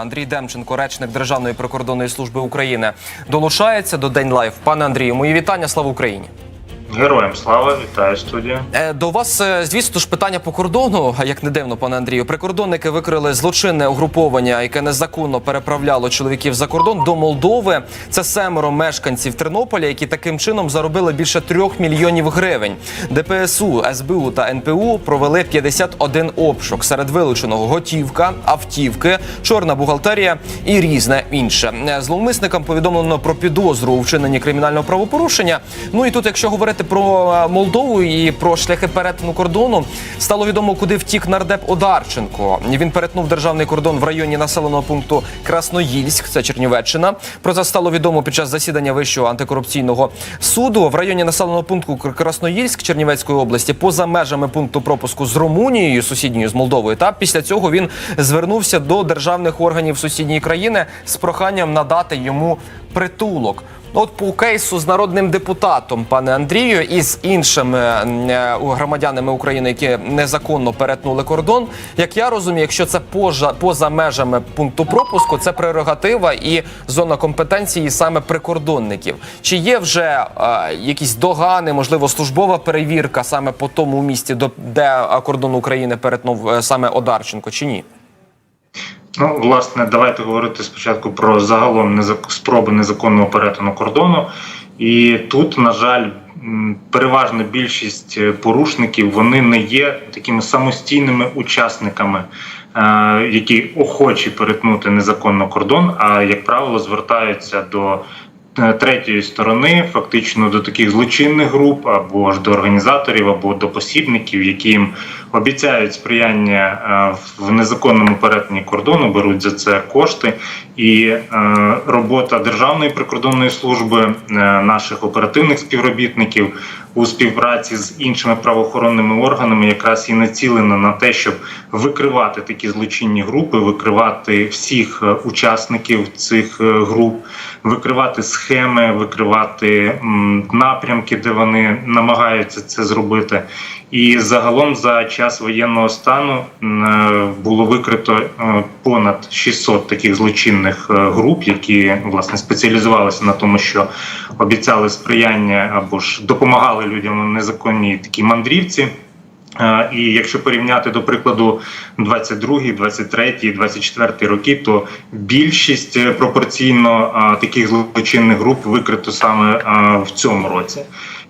Андрій Демченко, речник Державної прикордонної служби України, долучається до День Лайф. Пане Андрію, мої вітання. Слава Україні. Героям слава, вітаю студія. Е, До вас, е, звісно ж, питання по кордону. Як не дивно, пане Андрію, прикордонники викрили злочинне угруповання, яке незаконно переправляло чоловіків за кордон до Молдови. Це семеро мешканців Тернополя, які таким чином заробили більше трьох мільйонів гривень. ДПСУ, СБУ та НПУ провели 51 обшук. Серед вилученого готівка, автівки, чорна бухгалтерія і різне інше. Е, Зловмисникам повідомлено про підозру у вчиненні кримінального правопорушення. Ну і тут, якщо говорити про е, Молдову і про шляхи перетину кордону, стало відомо, куди втік нардеп Одарченко. Він перетнув державний кордон в районі населеного пункту Красноїльськ, це Чернівеччина. Про це стало відомо під час засідання Вищого антикорупційного суду в районі населеного пункту Кр- Красноїльськ Чернівецької області, поза межами пункту пропуску з Румунією, сусідньою з Молдовою. Та після цього він звернувся до державних органів сусідньої країни з проханням надати йому притулок. От по кейсу з народним депутатом, пане Андрію, і з іншими е, громадянами України, які незаконно перетнули кордон. Як я розумію, якщо це поза, поза межами пункту пропуску, це прерогатива і зона компетенції саме прикордонників. Чи є вже е, якісь догани, можливо, службова перевірка саме по тому місці, де е, кордон України перетнув е, саме Одарченко, чи ні? Ну, власне, давайте говорити спочатку про загалом незак... спроби незаконного перетину кордону. І тут, на жаль, переважна більшість е, порушників вони не є такими самостійними учасниками, е, які охочі перетнути незаконно кордон, а як правило звертаються до третьої сторони, фактично до таких злочинних груп або ж до організаторів, або до посібників, які обіцяють сприяння е, в незаконному перетині кордону, беруть за це кошти. І е, робота Державної прикордонної служби, е, наших оперативних співробітників у співпраці з іншими правоохоронними органами якраз і націлена на те, щоб викривати такі злочинні групи, викривати всіх е, учасників цих е, груп, викривати схеми, викривати напрямки, де вони намагаються це зробити. І загалом за час воєнного стану е, було викрито е, понад 600 таких злочинних е, груп, які власне спеціалізувалися на тому, що обіцяли сприяння або ж допомагали людям у незаконній такій мандрівці. І якщо порівняти до прикладу 22, 23, 24 роки, то більшість е, пропорційно таких злочинних груп викрито саме в цьому році.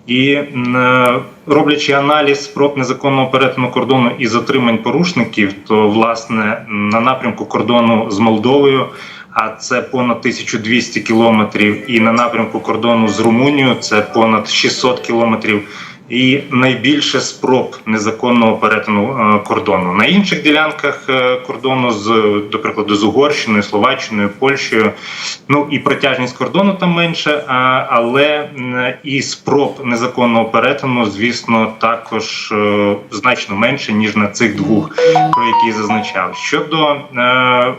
І е, роблячи аналіз спроб незаконного перетину кордону і затримань порушників, то власне на напрямку кордону з Молдовою. А це понад 1200 кілометрів, і на напрямку кордону з Румунією це понад 600 кілометрів. І найбільше спроб незаконного перетину е, кордону на інших ділянках е, кордону з до прикладу з Угорщиною, Словаччиною, Польщею. Ну і протяжність кордону там менше, але і спроб незаконного перетину, звісно, також е, значно менше ніж на цих двох, про які зазначав. Щодо е,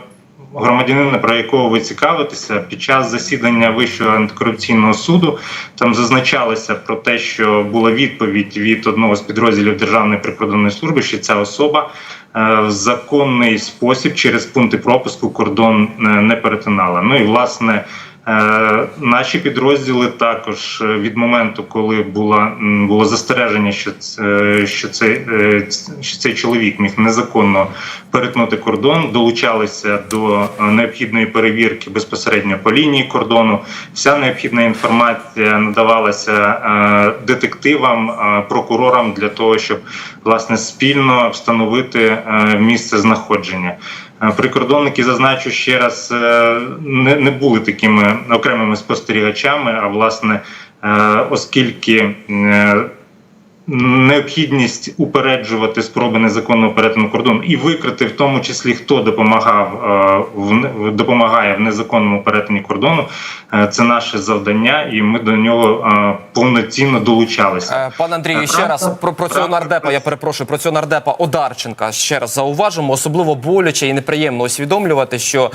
громадянина, про якого ви цікавитеся, під час засідання Вищого антикорупційного суду там зазначалося про те, що була відповідь від одного з підрозділів Державної прикордонної служби, що ця особа е, в законний спосіб через пункти пропуску кордон е, не перетинала. Ну і власне. Е, Наші підрозділи також е, від моменту, коли була було застереження, що це, що цей е, що цей чоловік міг незаконно перетнути кордон, долучалися до е, необхідної перевірки безпосередньо по лінії кордону. Вся необхідна інформація надавалася е, детективам, е, прокурорам для того, щоб власне спільно встановити е, місце знаходження. Прикордонники зазначу ще раз е, не, не були такими окремими спостерігачами, а власне, е, оскільки е, необхідність упереджувати спроби незаконного перетину кордону і викрити в тому числі хто допомагав е, в допомагає в незаконному перетині кордону. е, Це наше завдання, і ми до нього е, повноцінно долучалися. Пане Андрію, ще раз про, про цього нардепа. Я перепрошую про цього нардепа Одарченка. Ще раз зауважимо. Особливо боляче і неприємно усвідомлювати, що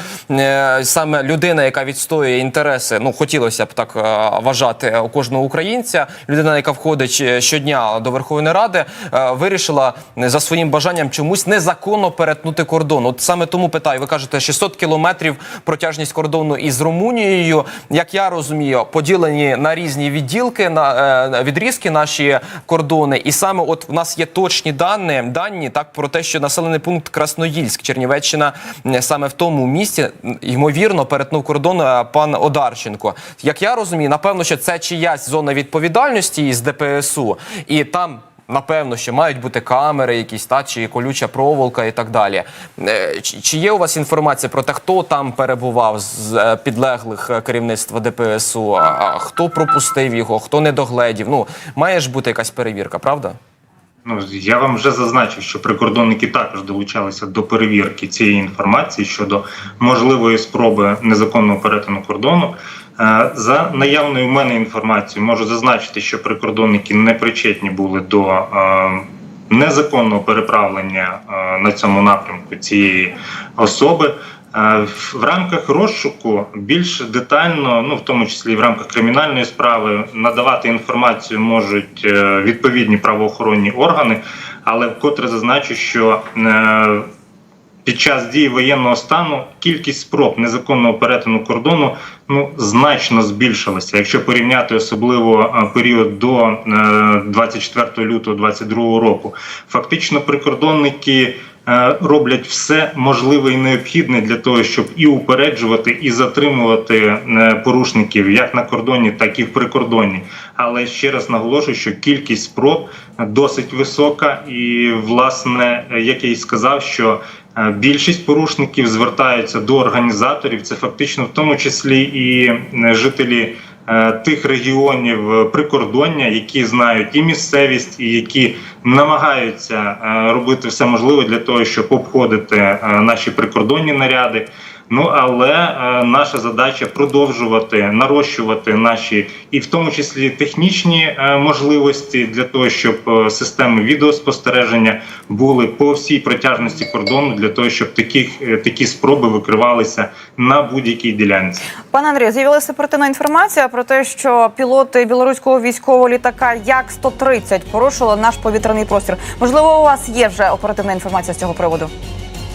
саме людина, яка відстоює інтереси, ну хотілося б так вважати у кожного українця. Людина, яка входить щодня до Верховної Ради, е, вирішила за своїм бажанням чомусь незаконно перетнути кордон. От саме тому питаю. Ви кажете, 600 кілометрів протяжність кордону із Румунією. Як я розумію, поділені на різні відділки на е, відрізки наші кордони, і саме от в нас є точні дані, дані так про те, що населений пункт Красноїльськ, Чернівеччина, саме в тому місці ймовірно перетнув кордон е, пан Одарченко. Як я розумію, напевно, що це чиясь зона відповідальності із ДПСУ, і там. Напевно, що мають бути камери, якісь та чи колюча проволока і так далі. Е, Чи, є у вас інформація про те, хто там перебував з е, підлеглих е, керівництва ДПСУ? А хто пропустив його, хто не догледів? Ну має ж бути якась перевірка, правда? Ну я вам вже зазначив, що прикордонники також долучалися до перевірки цієї інформації щодо можливої спроби незаконного перетину кордону. Е, За наявною в мене інформацією, можу зазначити, що прикордонники не причетні були до е, незаконного переправлення е, на цьому напрямку цієї особи. В рамках розшуку більш детально, ну в тому числі в рамках кримінальної справи, надавати інформацію можуть відповідні правоохоронні органи, але вкотре зазначу, що під час дії воєнного стану кількість спроб незаконного перетину кордону ну значно збільшилася. Якщо порівняти особливо е, період до е, 24 лютого 2022 року, фактично прикордонники. Е, Роблять все можливе і необхідне для того, щоб і упереджувати, і затримувати е, порушників як на кордоні, так і в прикордонні. Але ще раз наголошую, що кількість спроб досить висока, і власне, е, як я й сказав, що більшість порушників звертаються до організаторів. Це фактично в тому числі і жителі тих регіонів прикордоння, які знають і місцевість, і які намагаються е, робити все можливе для того, щоб обходити е, наші прикордонні наряди. Ну але е, наша задача продовжувати нарощувати наші і в тому числі технічні е, можливості для того, щоб е, системи відеоспостереження були по всій протяжності кордону, для того, щоб таких е, такі спроби викривалися на будь-якій ділянці. Пане Андрію, з'явилася оперативна інформація про те, що пілоти білоруського військового літака як 130 порушили наш повітряний простір. Можливо, у вас є вже оперативна інформація з цього приводу?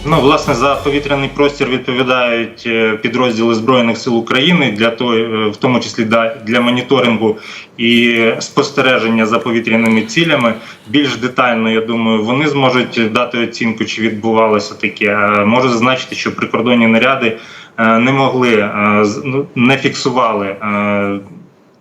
Ну, власне, за повітряний простір відповідають е, підрозділи збройних сил України для того, е, в тому числі для моніторингу і спостереження за повітряними цілями. Більш детально, я думаю, вони зможуть дати оцінку, чи відбувалося таке. Можу зазначити, що прикордонні наряди е, не могли ну, не фіксували.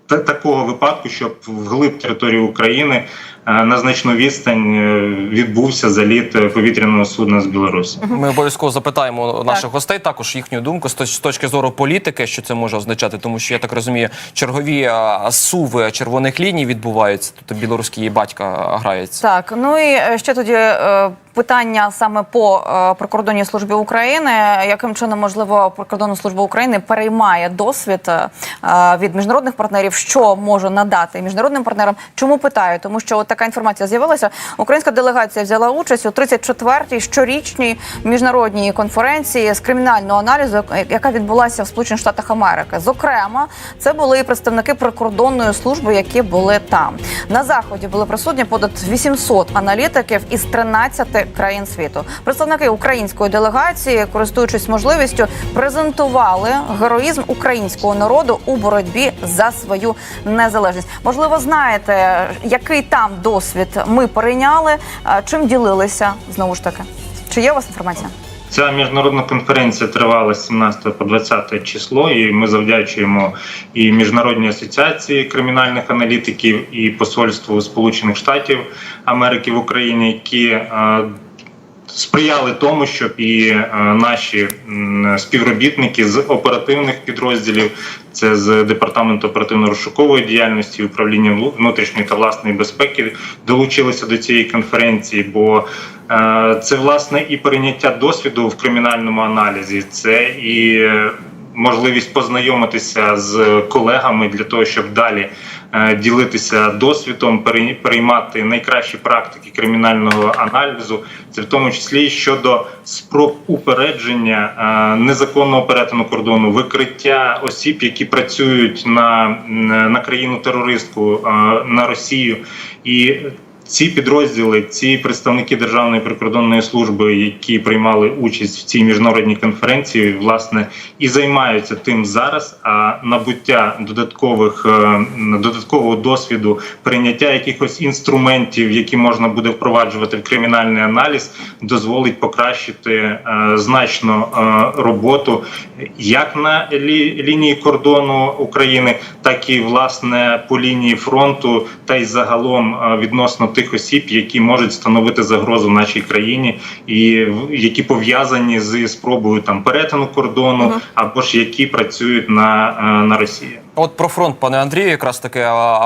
Такого випадку, щоб вглиб території України на значну відстань е, відбувся заліт е, повітряного судна з Білорусі. Ми обов'язково запитаємо наших гостей також їхню думку з з точки зору політики, що це може означати, тому що я так розумію, чергові суви червоних ліній відбуваються. Тут білоруський батька грається. Так, ну і е, ще тоді е, питання саме по е, прикордонній службі України. Яким чином можливо прикордонна служба України переймає досвід е, від міжнародних партнерів, що може надати міжнародним партнерам? Чому питаю? Тому що от така інформація з'явилася. Українська делегація взяла участь у 34-й щорічній міжнародній конференції з кримінального аналізу, яка відбулася в Сполучених Штатах Америки. Зокрема, це були представники прикордонної служби, які були там. На заході були присутні понад 800 аналітиків із 13 країн світу. Представники української делегації, користуючись можливістю, презентували героїзм українського народу у боротьбі за свою незалежність. Можливо, знаєте, який там досвід ми перейняли, чим ділилися знову ж таки. Чи є у вас інформація? Ця міжнародна конференція тривала з 17 по 20 число, і ми завдячуємо і міжнародній асоціації кримінальних аналітиків, і посольству Сполучених Штатів Америки в Україні, які е, сприяли тому, щоб і е, наші співробітники з оперативних підрозділів, це з департаменту оперативно-розшукової діяльності, управління внутрішньої та власної безпеки, долучилися до цієї конференції. бо Е, Це власне і прийняття досвіду в кримінальному аналізі, це і е, можливість познайомитися з колегами для того, щоб далі е, ділитися досвідом, перей- переймати найкращі практики кримінального аналізу. Це в тому числі щодо спроб упередження е, незаконного перетину кордону, викриття осіб, які працюють на, на країну терористку, е, на Росію і ці підрозділи, ці представники Державної прикордонної служби, які приймали участь в цій міжнародній конференції, власне і займаються тим зараз. А набуття додаткових е, додаткового досвіду, прийняття якихось інструментів, які можна буде впроваджувати в кримінальний аналіз, дозволить покращити е, значно е, роботу як на лі- лінії кордону України, так і власне по лінії фронту, та й загалом відносно тих осіб, які можуть становити загрозу нашій країні, і які пов'язані з спробою там перетину кордону, або ж які працюють на, е, на Росії. От про фронт, пане Андрію, якраз таки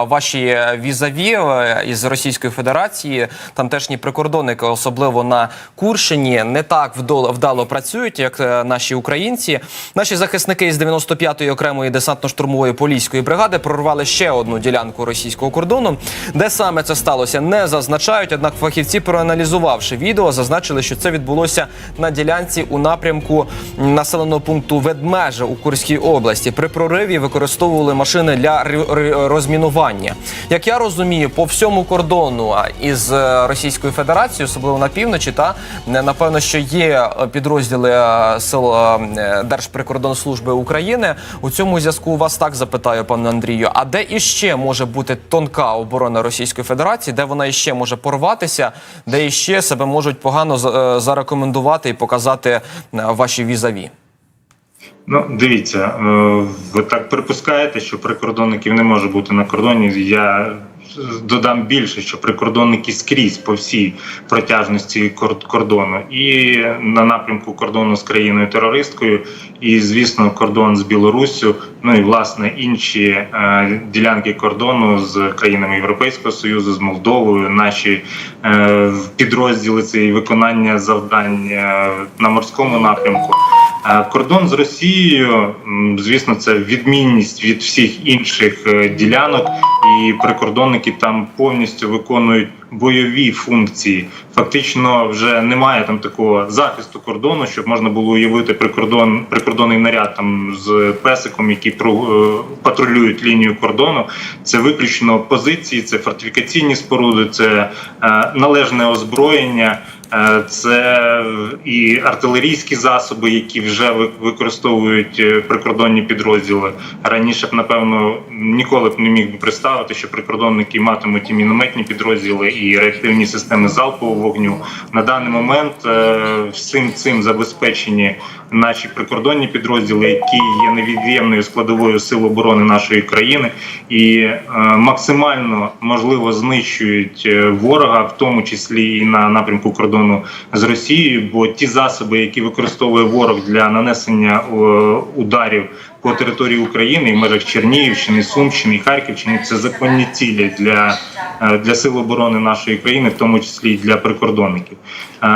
ваші візаві е, із Російської Федерації, тамтешні прикордонники, особливо на Курщині, не так вдало працюють, як е, наші українці. Наші захисники із 95-ї окремої десантно-штурмової поліської бригади прорвали ще одну ділянку російського кордону. Де саме це сталося, не зазначають. Однак фахівці, проаналізувавши відео, зазначили, що це відбулося на ділянці у напрямку населеного пункту Ведмежа у Курській області. При прориві використовували машини для розмінування. Як я розумію, по всьому кордону із е, Російською Федерацією, особливо на півночі, та напевно, що є е, підрозділи е, сил Держприкордонслужби України. У цьому зв'язку вас так запитаю, пане Андрію. А де іще може бути тонка оборона Російської Федерації, де вона іще може порватися, де іще себе можуть погано за- зарекомендувати і показати ваші візаві? Ну, дивіться, е, ви так припускаєте, що прикордонників не може бути на кордоні. Я додам більше, що прикордонники скрізь по всій протяжності кор- кордону, і на напрямку кордону з країною терористкою, і звісно, кордон з Білоруссю. Ну і власне інші е, ділянки кордону з країнами Європейського союзу, з Молдовою. Наші е, підрозділи це виконання завдань е, на морському напрямку. Е, Кордон з Росією, звісно, це відмінність від всіх інших е, ділянок, і прикордонники там повністю виконують бойові функції. Фактично, вже немає там такого захисту кордону, щоб можна було уявити прикордон, прикордонний наряд там з песиком, які е, патрулюють лінію кордону. Це виключно позиції, це фортифікаційні споруди, це е, належне озброєння. Е, Це і артилерійські засоби, які вже ви- використовують е, прикордонні підрозділи. Раніше б, напевно, ніколи б не міг би представити, що прикордонники матимуть і мінометні підрозділи, і реактивні системи залпового вогню. На даний момент е, всім цим забезпечені наші прикордонні підрозділи, які є невід'ємною складовою сил оборони нашої країни, і е, максимально можливо знищують е, ворога, в тому числі і на напрямку кордону з Росією. Бо ті засоби, які використовує ворог для нанесення е, ударів по території України і в межах Чернігівщини, Сумщини Харківщини, це законні цілі для, е, для сил оборони нашої країни, в тому числі і для прикордонників. Е,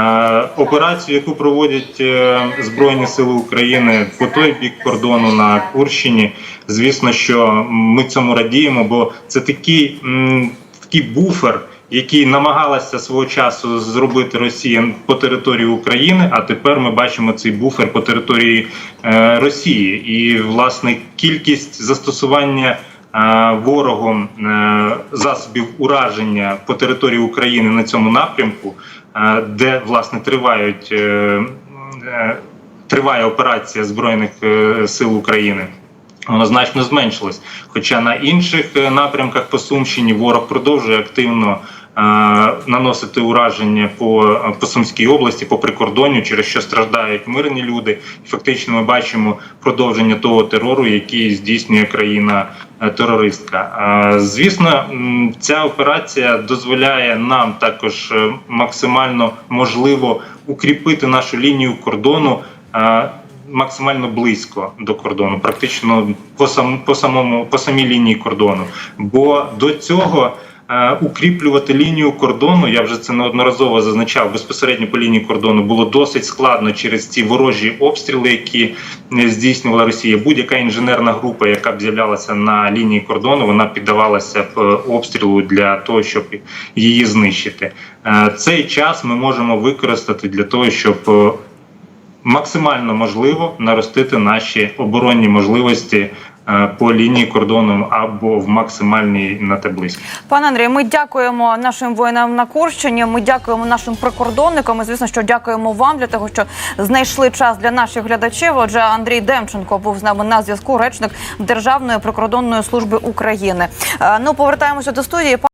Операцію, яку проводять е, Збройні Сили України по той бік кордону на Курщині, звісно, що ми цьому радіємо, бо це такий, такий буфер. Який намагалася свого часу зробити Росія по території України, а тепер ми бачимо цей буфер по території е, Росії, і власне кількість застосування е, ворогом е, засобів ураження по території України на цьому напрямку, е, де власне тривають триває операція збройних сил України. Воно значно зменшилось. Хоча на інших е, напрямках по Сумщині ворог продовжує активно е, наносити ураження по, е, по Сумській області, по прикордонню, через що страждають мирні люди. Фактично ми бачимо продовження того терору, який здійснює країна е, терористка. Е, Звісно, ця операція дозволяє нам також максимально можливо укріпити нашу лінію кордону. е, Максимально близько до кордону, практично по сам по самому по самій лінії кордону. Бо до цього е, укріплювати лінію кордону, я вже це неодноразово зазначав. Безпосередньо по лінії кордону було досить складно через ці ворожі обстріли, які е, здійснювала Росія. Будь-яка інженерна група, яка б з'являлася на лінії кордону, вона піддавалася б е, обстрілу для того, щоб її знищити. Е, Цей час ми можемо використати для того, щоб е, максимально можливо наростити наші оборонні можливості е, по лінії кордону або в максимальній на близько. Пане Андрію, ми дякуємо нашим воїнам на Курщині. Ми дякуємо нашим прикордонникам. І, звісно, що дякуємо вам для того, що знайшли час для наших глядачів. Отже, Андрій Демченко був з нами на зв'язку, речник Державної прикордонної служби України. Е, Ну повертаємося до студії.